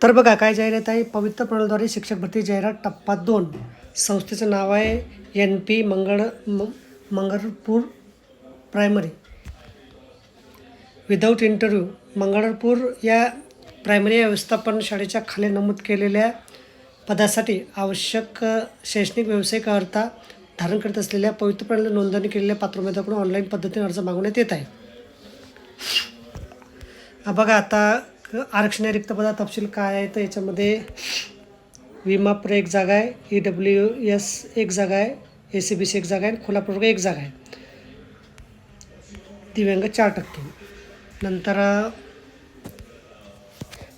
तर बघा काय जाहिरात आहे? पवित्र प्रणालीद्वारे शिक्षक भरती जाहिरात टप्पा दोन. संस्थेचं नाव आहे एन पी मंगळ म Mangalpur primary. Without interview Mangalpur या प्रायमरी व्यवस्थापन शाळेच्या खाली नमूद केलेल्या पदासाठी आवश्यक शैक्षणिक व्यावसायिक अर्था धारण करत असलेल्या पवित्र प्रणाली नोंदणी केलेल्या पात्र उमेदवाराकडून ऑनलाईन पद्धतीने अर्ज मागवण्यात येत आहे. हा बघा आता क- आरक्षण रिक्त पदा तपशील काय आहे तर याच्यामध्ये विमापूर एक जागा आहे ई डब्ल्यू एस एक जागा आहे ए सी बी सी एक जागा आहे आणि खुला प्रवर्ग एक जागा आहे. दिव्यांग चार टक्के. नंतर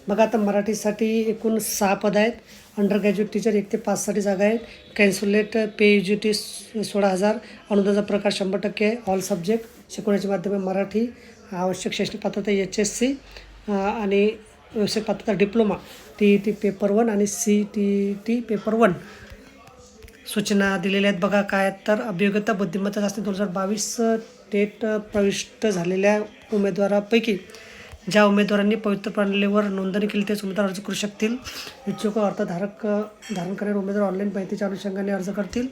बघा आता मराठीसाठी एकूण सहा पद आहेत. अंडर ग्रॅज्युएट टीचर एक ते पाचसाठी जागा आहेत. कॅन्सुलेट पे यू सोळा हजार. अनुदानाचा प्रकार शंभर टक्के आहे. ऑल सब्जेक्ट शिकवण्याचे माध्यम आहे मराठी आवश्यक शैक्षणिक पात्रता एच एस सी आणि व्यावसायिक पात्रता diploma T E T paper one आणि C T E T paper one सूचना दिलेल्या आहेत बघा काय तर अभियोग्यता बुद्धिमत्ता चाचणी दोन हजार बावीस टेट प्रविष्ट झालेल्या उमेदवारापैकी ज्या उमेदवारांनी पवित्र प्रणालीवर नोंदणी केली तेच उमेदवार अर्ज करू शकतील. इच्छुक अर्थधारक धारण करणारे उमेदवार ऑनलाईन माहितीच्या अनुषंगाने अर्ज करतील.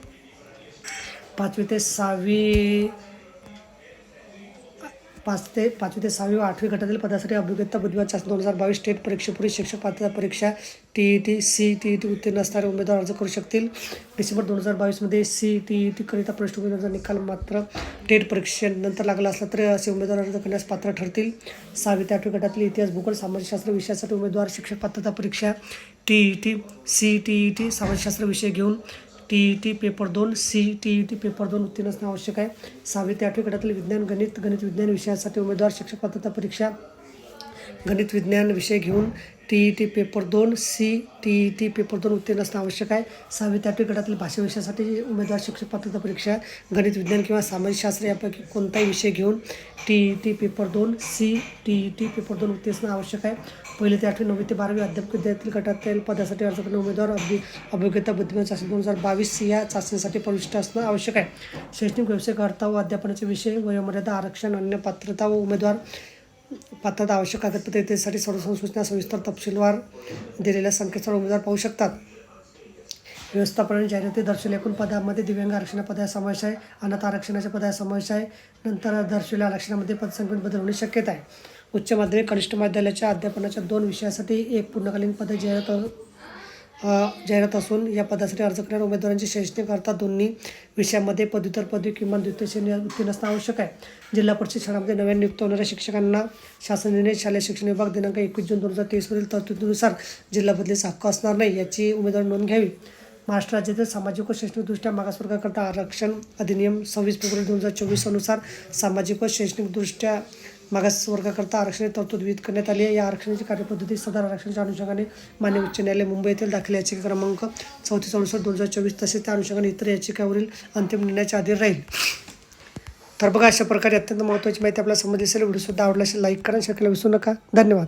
पाचवी ते सहावी पाच ते पाचवी ते सहावी व आठवी गटातील पदासाठी अभिज्ञता बुद्धिमत्ता चाचणी दोन हजार बावीस स्टेट परीक्षेपूर्वी शिक्षक पात्रता परीक्षा T E T C T E T उत्तीर्ण असणारे उमेदवार अर्ज करू शकतील. डिसेंबर दोन हजार बावीसमध्ये सी टी ई टी करिता प्रश्न उमेदवारांचा निकाल मात्र टेट परीक्षेनंतर लागला असला तरी असे उमेदवार अर्ज करण्यास पात्र ठरतील. सहावी ते आठवी गटातील इतिहास भूगोल सामाजिकशास्त्र विषयासाठी उमेदवार शिक्षक पात्रता परीक्षा T E T C T E T सामाजिकशास्त्र विषय घेऊन टी ई टी पेपर दोन C T E T paper दोन उत्तीर्ण असणे आवश्यक आहे. सहावी ते आठवी गटातील विज्ञान गणित गणित विज्ञान विषयासाठी उमेदवार शिक्षक पात्रता परीक्षा गणित विज्ञान विषय घेऊन टी ई टी पेपर दोन C T E T paper दोन उत्तीर्ण असणं आवश्यक आहे. सहावी ते आठवी गटातील भाषा विषयासाठी उमेदवार शिक्षक पात्रता परीक्षा गणित विज्ञान किंवा सामाजिकशास्त्र यापैकी कोणताही विषय घेऊन टी ई टी पेपर दोन C T E T paper दोन उत्तीर्ण असणं आवश्यक आहे. पहिले ते आठवी नववी ते बारावी अध्यापक विद्यार्थी गटातील पदासाठी अर्ज करणे उमेदवार अभि अभियोग्यता बुद्धिमान चाचणी दोन हजार बावीस या चाचणीसाठी प्रविष्ट असणं आवश्यक आहे. शैक्षणिक व्यवसाय अर्थ व अध्यापनाचे विषय वयोमर्यादा आरक्षण अन्य पात्रता व उमेदवार पात्रता आवश्यक कागदपत्रे त्यासाठी सर्व सूचना सविस्तर तपशीलवार दिलेल्या संकेतस्थळ उमेदवार पाहू शकतात. व्यवस्थापन जाहिराती दर्शवल्या एकूण पदामध्ये दिव्यांग आरक्षण पदा समावेश आहे. अनाथ आरक्षणाच्या पदा समावेश आहे. नंतर दर्शवलेल्या आरक्षणामध्ये पदसंख्येत बदल होण्याची शक्यता आहे. उच्च माध्यमिक कनिष्ठ महाविद्यालयाच्या अध्यापनाच्या दोन विषयासाठी एक पूर्णकालीन पद जाहिरात जाहिरात असून या पदासाठी अर्ज करणाऱ्या उमेदवारांची शैक्षणिक करता दोन्ही विषयामध्ये पदव्युत्तर पदवी किमान द्वितीय श्रेणी उत्तीर्ण असणं आवश्यक आहे. जिल्हा परिषद शाळांमध्ये नव्याने नियुक्त होणाऱ्या शिक्षकांना शासन निर्णय शालेय शिक्षण विभाग दिनांक एकवीस जून दोन हजार तेवीसमधील तरतुदीनुसार जिल्हा बदलीचा हक्क असणार नाही याची उमेदवार नोंद घ्यावी. महाराष्ट्र राज्यातील सामाजिक व शैक्षणिकदृष्ट्या मागासवर्गाकरता आरक्षण अधिनियम सव्वीस फेब्रुवारी दोन हजार चोवीस अनुसार सामाजिक व शैक्षणिकदृष्ट्या मागासवर्गाकरता आरक्षण तरतूद विहित करण्यात आली आहे. या आरक्षणाची कार्यपद्धती सदर आरक्षणाच्या अनुषंगाने मान्य उच्च न्यायालय मुंबई येथील दाखल याचिका क्रमांक चौतीस अडुसष्ट दोन हजार चोवीस तसेच त्या अनुषंगाने इतर याचिकावरील अंतिम निर्णयाच्या आधी राहील. तर बघा अशा प्रकारे अत्यंत महत्त्वाची माहिती आपल्याला समजली असेल व्हिडिओसुद्धा आवडला असेल लाईक करा शेअर विसरू नका. धन्यवाद.